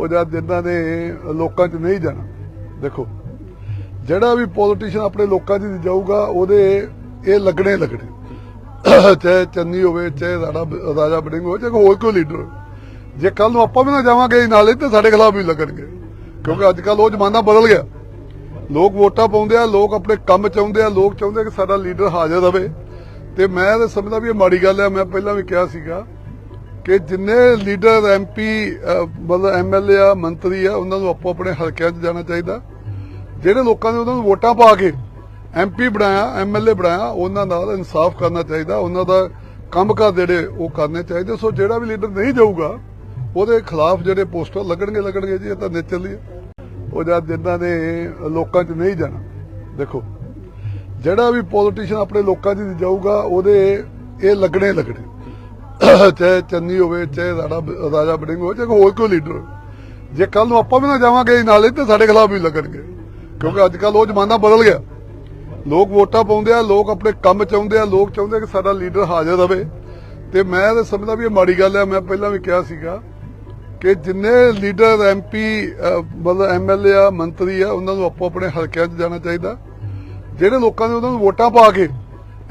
ਉਹ ਜਦ ਜਿਨ੍ਹਾਂ ਨੇ ਲੋਕਾਂ 'ਚ ਨਹੀਂ ਜਾਣਾ। ਦੇਖੋ, ਜਿਹੜਾ ਵੀ ਪੋਲੀਟੀਸ਼ੀਅਨ ਆਪਣੇ ਲੋਕਾਂ 'ਚ ਜਾਊਗਾ, ਉਹਦੇ ਇਹ ਲੱਗਣੇ ਲੱਗਣੇ। ਚਾਹੇ ਚੰਨੀ ਹੋਵੇ, ਚਾਹੇ ਰਾਣਾ ਰਾਜਾ ਬੜਿੰਗ ਹੋਵੇ, ਚਾਹੇ ਹੋਰ ਕੋਈ ਲੀਡਰ ਹੋਵੇ। ਜੇ ਕੱਲ ਨੂੰ ਆਪਾਂ ਵੀ ਨਾ ਜਾਵਾਂਗੇ, ਨਾਲੇ ਤੇ ਸਾਡੇ ਖਿਲਾਫ ਵੀ ਲੱਗਣਗੇ। ਕਿਉਂਕਿ ਅੱਜ ਕੱਲ ਉਹ ਜ਼ਮਾਨਾ ਬਦਲ ਗਿਆ। ਲੋਕ ਵੋਟਾਂ ਪਾਉਂਦੇ ਆ, ਲੋਕ ਆਪਣੇ ਕੰਮ ਚਾਹੁੰਦੇ ਆ, ਲੋਕ ਚਾਹੁੰਦੇ ਆ ਕਿ ਸਾਡਾ ਲੀਡਰ ਹਾਜ਼ਰ ਰਵੇ ਤੇ ਮੈਂ ਤਾਂ ਸਮਝਦਾ ਵੀ ਇਹ ਮਾੜੀ ਗੱਲ ਹੈ ਮੈਂ ਪਹਿਲਾਂ ਵੀ ਕਿਹਾ ਸੀਗਾ ਕਿ ਜਿੰਨੇ ਲੀਡਰ ਐਮਪੀ ਮਤਲਬ ਐਮਐਲਏ ਆ, ਮੰਤਰੀ ਆ, ਉਹਨਾਂ ਨੂੰ ਆਪੋ ਆਪਣੇ ਹਲਕਿਆਂ 'ਚ ਜਾਣਾ ਚਾਹੀਦਾ। ਜਿਹੜੇ ਲੋਕਾਂ ਨੇ ਉਹਨਾਂ ਨੂੰ ਵੋਟਾਂ ਪਾ ਕੇ ਐਮਪੀ ਬਣਾਇਆ ਐਮਐਲਏ ਬਣਾਇਆ, ਉਹਨਾਂ ਨਾਲ ਇਨਸਾਫ ਕਰਨਾ ਚਾਹੀਦਾ। ਉਹਨਾਂ ਦਾ ਕੰਮਕਾਰ ਜਿਹੜੇ ਉਹ ਕਰਨੇ ਚਾਹੀਦੇ। ਸੋ ਜਿਹੜਾ ਵੀ ਲੀਡਰ ਨਹੀਂ ਜਾਊਗਾ, ਉਹਦੇ ਖਿਲਾਫ ਜਿਹੜੇ ਪੋਸਟਰ ਲੱਗਣਗੇ ਲੱਗਣਗੇ ਜੀ, ਇਹ ਤਾਂ ਨੇਚਰਲੀ ਉਹ ਜਦ ਜਿਨ੍ਹਾਂ ਨੇ ਲੋਕਾਂ 'ਚ ਨਹੀਂ ਜਾਣਾ, ਦੇਖੋ, ਜਿਹੜਾ ਵੀ ਪੋਲੀਟੀਸ਼ੀਅਨ ਆਪਣੇ ਲੋਕਾਂ 'ਚ ਜਾਊਗਾ, ਉਹਦੇ ਇਹ ਲੱਗਣੇ ਲੱਗਣੇ। ਚਾਹੇ ਚੰਨੀ ਹੋਵੇ, ਚਾਹੇ ਰਾਣਾ ਰਾਜਾ ਬੜਿੰਗ ਹੋਵੇ, ਚਾਹੇ ਹੋਰ ਕੋਈ ਲੀਡਰ ਹੋਵੇ। ਜੇ ਕੱਲ ਨੂੰ ਆਪਾਂ ਵੀ ਨਾ ਜਾਵਾਂਗੇ ਨਾਲੇ, ਤੇ ਸਾਡੇ ਖਿਲਾਫ ਵੀ ਲੱਗਣਗੇ। ਕਿਉਂਕਿ ਅੱਜ ਕੱਲ ਉਹ ਜ਼ਮਾਨਾ ਬਦਲ ਗਿਆ। ਲੋਕ ਵੋਟਾਂ ਪਾਉਂਦੇ ਆ, ਲੋਕ ਆਪਣੇ ਕੰਮ ਚਾਹੁੰਦੇ ਆ, ਲੋਕ ਚਾਹੁੰਦੇ ਆ ਕਿ ਸਾਡਾ ਲੀਡਰ ਹਾਜ਼ਰ ਰਵੇ। ਤੇ ਮੈਂ ਤਾਂ ਸਮਝਦਾ ਵੀ ਇਹ ਮਾੜੀ ਗੱਲ ਹੈ ਮੈਂ ਪਹਿਲਾਂ ਵੀ ਕਿਹਾ ਸੀਗਾ ਕਿ ਜਿੰਨੇ ਲੀਡਰ ਐਮਪੀ ਮਤਲਬ ਐਮਐਲਏ ਆ, ਮੰਤਰੀ ਆ, ਉਹਨਾਂ ਨੂੰ ਆਪੋ ਆਪਣੇ ਹਲਕਿਆਂ 'ਚ ਜਾਣਾ ਚਾਹੀਦਾ। ਜਿਹੜੇ ਲੋਕਾਂ ਨੇ ਉਹਨਾਂ ਨੂੰ ਵੋਟਾਂ ਪਾ ਕੇ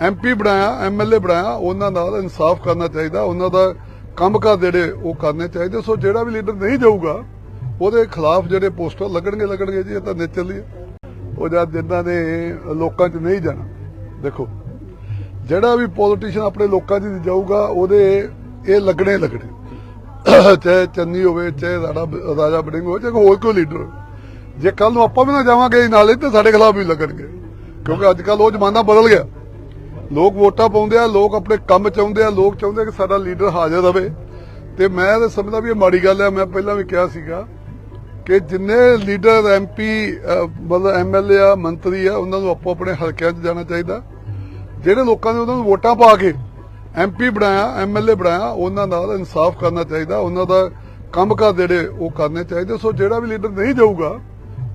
ਐਮਪੀ ਬਣਾਇਆ ਐਮਐਲਏ ਬਣਾਇਆ, ਉਹਨਾਂ ਨਾਲ ਇਨਸਾਫ ਕਰਨਾ ਚਾਹੀਦਾ, ਉਹਨਾਂ ਦਾ ਕੰਮਕਾਰ ਜਿਹੜੇ ਉਹ ਕਰਨੇ ਚਾਹੀਦੇ, ਸੋ ਜਿਹੜਾ ਵੀ ਲੀਡਰ ਨਹੀਂ ਜਾਊਗਾ, ਉਹਦੇ ਖਿਲਾਫ ਜਿਹੜੇ ਪੋਸਟਰ ਲੱਗਣਗੇ ਲੱਗਣਗੇ ਜੀ, ਇਹ ਤਾਂ ਨੇਚਰਲੀ ਉਹ ਜਦ ਜਿਨ੍ਹਾਂ ਨੇ ਲੋਕਾਂ 'ਚ ਨਹੀਂ ਜਾਣਾ, ਦੇਖੋ, ਜਿਹੜਾ ਵੀ ਪੋਲੀਟੀਸ਼ੀਅਨ ਆਪਣੇ ਲੋਕਾਂ 'ਚ ਜਾਊਗਾ, ਉਹਦੇ ਇਹ ਲੱਗਣੇ ਲੱਗਣੇ। ਚਾਹੇ ਚੰਨੀ ਹੋਵੇ, ਚਾਹੇ ਰਾਣਾ ਰਾਜਾ ਬੜਿੰਗ ਹੋਵੇ, ਚਾਹੇ ਹੋਰ ਕੋਈ ਲੀਡਰ ਹੋਵੇ। ਜੇ ਕੱਲ ਨੂੰ ਆਪਾਂ ਵੀ ਨਾ ਜਾਵਾਂਗੇ ਨਾਲੇ ਤੇ ਸਾਡੇ ਖਿਲਾਫ ਵੀ ਲੱਗਣਗੇ। ਕਿਉਂਕਿ ਅੱਜ ਕੱਲ ਉਹ ਜ਼ਮਾਨਾ ਬਦਲ ਗਿਆ। ਲੋਕ ਵੋਟਾਂ ਪਾਉਂਦੇ ਆ, ਲੋਕ ਆਪਣੇ ਕੰਮ ਚਾਹੁੰਦੇ ਆ, ਲੋਕ ਚਾਹੁੰਦੇ ਆ ਕਿ ਸਾਡਾ ਲੀਡਰ ਹਾਜ਼ਰ ਰਵੇ। ਤੇ ਮੈਂ ਤਾਂ ਸਮਝਦਾ ਵੀ ਇਹ ਮਾੜੀ ਗੱਲ ਹੈ ਮੈਂ ਪਹਿਲਾਂ ਵੀ ਕਿਹਾ ਸੀਗਾ ਕਿ ਜਿੰਨੇ ਲੀਡਰ ਐਮਪੀ ਮਤਲਬ ਐਮਐਲਏ ਆ, ਮੰਤਰੀ ਆ, ਉਹਨਾਂ ਨੂੰ ਆਪੋ ਆਪਣੇ ਹਲਕਿਆਂ 'ਚ ਜਾਣਾ ਚਾਹੀਦਾ। ਜਿਹੜੇ ਲੋਕਾਂ ਨੇ ਉਹਨਾਂ ਨੂੰ ਵੋਟਾਂ ਪਾ ਕੇ ਐਮਪੀ ਬਣਾਇਆ ਐਮਐਲਏ ਬਣਾਇਆ, ਉਹਨਾਂ ਨਾਲ ਇਨਸਾਫ ਕਰਨਾ ਚਾਹੀਦਾ, ਉਹਨਾਂ ਦਾ ਕੰਮਕਾਰ ਜਿਹੜੇ ਉਹ ਕਰਨੇ ਚਾਹੀਦੇ। ਸੋ ਜਿਹੜਾ ਵੀ ਲੀਡਰ ਨਹੀਂ ਜਾਊਗਾ,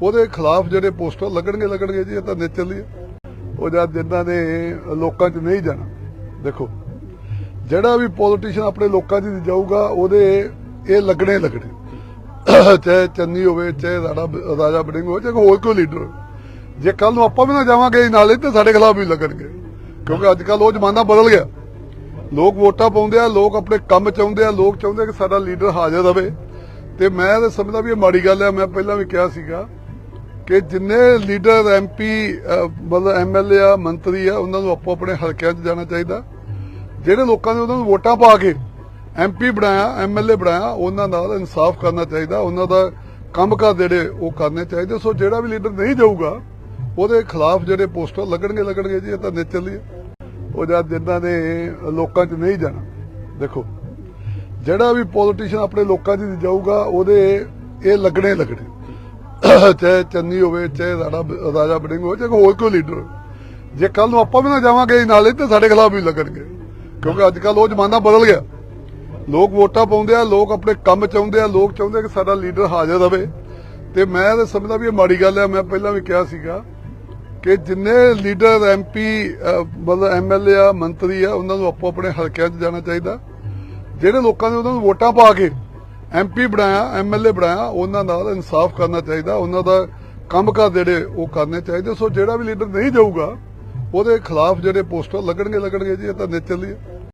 ਉਹਦੇ ਖਿਲਾਫ ਜਿਹੜੇ ਪੋਸਟਰ ਲੱਗਣਗੇ ਲੱਗਣਗੇ ਜੀ, ਇਹ ਤਾਂ ਨੇਚਰਲੀ ਉਹ ਜਦ ਜਿਨ੍ਹਾਂ ਨੇ ਲੋਕਾਂ 'ਚ ਨਹੀਂ ਜਾਣਾ। ਦੇਖੋ, ਜਿਹੜਾ ਵੀ ਪੋਲੀਟੀਸ਼ੀਅਨ ਆਪਣੇ ਲੋਕਾਂ 'ਚ ਜਾਊਗਾ, ਉਹਦੇ ਇਹ ਲੱਗਣੇ ਲੱਗਣੇ। ਚਾਹੇ ਚੰਨੀ ਹੋਵੇ, ਚਾਹੇ ਰਾਣਾ ਰਾਜਾ ਬੜਿੰਗ ਹੋਵੇ, ਚਾਹੇ ਹੋਰ ਕੋਈ ਲੀਡਰ ਹੋਵੇ। ਜੇ ਕੱਲ ਨੂੰ ਆਪਾਂ ਵੀ ਨਾ ਜਾਵਾਂਗੇ ਨਾਲੇ ਤੇ ਸਾਡੇ ਖਿਲਾਫ ਵੀ ਲੱਗਣਗੇ। ਕਿਉਂਕਿ ਅੱਜ ਕੱਲ ਉਹ ਜ਼ਮਾਨਾ ਬਦਲ ਗਿਆ। ਲੋਕ ਵੋਟਾਂ ਪਾਉਂਦੇ ਆ, ਲੋਕ ਆਪਣੇ ਕੰਮ ਚਾਹੁੰਦੇ ਆ, ਲੋਕ ਚਾਹੁੰਦੇ ਆ ਕਿ ਸਾਡਾ ਲੀਡਰ ਹਾਜ਼ਰ ਰਵੇ। ਤੇ ਮੈਂ ਤਾਂ ਸਮਝਦਾ ਵੀ ਇਹ ਮਾੜੀ ਗੱਲ ਹੈ। ਮੈਂ ਪਹਿਲਾਂ ਵੀ ਕਿਹਾ ਸੀਗਾ ਕਿ ਜਿੰਨੇ ਲੀਡਰ ਐਮਪੀ ਮਤਲਬ ਐਮਐਲਏ ਆ, ਮੰਤਰੀ ਆ, ਉਹਨਾਂ ਨੂੰ ਆਪੋ ਆਪਣੇ ਹਲਕਿਆਂ 'ਚ ਜਾਣਾ ਚਾਹੀਦਾ। ਜਿਹੜੇ ਲੋਕਾਂ ਨੇ ਉਹਨਾਂ ਨੂੰ ਵੋਟਾਂ ਪਾ ਕੇ ਐਮਪੀ ਬਣਾਇਆ ਐਮਐਲਏ ਬਣਾਇਆ, ਉਹਨਾਂ ਨਾਲ ਇਨਸਾਫ ਕਰਨਾ ਚਾਹੀਦਾ, ਉਹਨਾਂ ਦਾ ਕੰਮ ਕੰਮਕਾਰ ਜਿਹੜੇ ਉਹ ਕਰਨੇ ਚਾਹੀਦੇ। ਸੋ ਜਿਹੜਾ ਵੀ ਲੀਡਰ ਨਹੀਂ ਜਾਊਗਾ, ਉਹਦੇ ਖਿਲਾਫ ਜਿਹੜੇ ਪੋਸਟਰ ਲੱਗਣਗੇ ਲੱਗਣਗੇ ਜੀ, ਇਹ ਤਾਂ ਨੇਚਰਲੀ ਉਹ ਜਦ ਜਿਨ੍ਹਾਂ ਨੇ ਲੋਕਾਂ 'ਚ ਨਹੀਂ ਜਾਣਾ, ਦੇਖੋ, ਜਿਹੜਾ ਵੀ ਪੋਲੀਟੀਸ਼ੀਅਨ ਆਪਣੇ ਲੋਕਾਂ 'ਚ ਜਾਊਗਾ, ਉਹਦੇ ਇਹ ਲੱਗਣੇ ਲੱਗਣੇ। ਚਾਹੇ ਚੰਨੀ ਹੋਵੇ, ਚਾਹੇ ਰਾਣਾ ਰਾਜਾ ਬੜਿੰਗ ਹੋਵੇ, ਚਾਹੇ ਹੋਰ ਕੋਈ ਲੀਡਰ ਹੋਵੇ। ਜੇ ਕੱਲ ਨੂੰ ਆਪਾਂ ਵੀ ਨਾ ਜਾਵਾਂਗੇ ਨਾਲੇ, ਤੇ ਸਾਡੇ ਖਿਲਾਫ ਵੀ ਲੱਗਣਗੇ। ਕਿਉਂਕਿ ਅੱਜ ਕੱਲ ਉਹ ਜ਼ਮਾਨਾ ਬਦਲ ਗਿਆ। ਲੋਕ ਵੋਟਾਂ ਪਾਉਂਦੇ ਆ, ਲੋਕ ਆਪਣੇ ਕੰਮ ਚਾਹੁੰਦੇ ਆ, ਲੋਕ ਚਾਹੁੰਦੇ ਆ ਕਿ ਸਾਡਾ ਲੀਡਰ ਹਾਜ਼ਰ ਰਵੇ। ਤੇ ਮੈਂ ਤਾਂ ਸਮਝਦਾ ਵੀ ਇਹ ਮਾੜੀ ਗੱਲ ਹੈ ਮੈਂ ਪਹਿਲਾਂ ਵੀ ਕਿਹਾ ਸੀਗਾ ਕਿ ਜਿੰਨੇ ਲੀਡਰ ਐਮਪੀ ਮਤਲਬ ਐਮਐਲਏ ਆ, ਮੰਤਰੀ ਆ, ਉਹਨਾਂ ਨੂੰ ਆਪੋ ਆਪਣੇ ਹਲਕਿਆਂ 'ਚ ਜਾਣਾ ਚਾਹੀਦਾ। ਜਿਹੜੇ ਲੋਕਾਂ ਨੇ ਉਹਨਾਂ ਨੂੰ ਵੋਟਾਂ ਪਾ ਕੇ ਐਮਪੀ ਬਣਾਇਆ ਐਮਐਲਏ ਬਣਾਇਆ, ਉਹਨਾਂ ਨਾਲ ਇਨਸਾਫ ਕਰਨਾ ਚਾਹੀਦਾ, ਉਹਨਾਂ ਦਾ ਕੰਮਕਾਰ ਜਿਹੜੇ ਉਹ ਕਰਨੇ ਚਾਹੀਦੇ, ਸੋ ਜਿਹੜਾ ਵੀ ਲੀਡਰ ਨਹੀਂ ਜਾਊਗਾ, ਉਹਦੇ ਖਿਲਾਫ ਜਿਹੜੇ ਪੋਸਟਰ ਲੱਗਣਗੇ ਲੱਗਣਗੇ ਜੀ, ਇਹ ਤਾਂ ਨੇਚਰਲੀ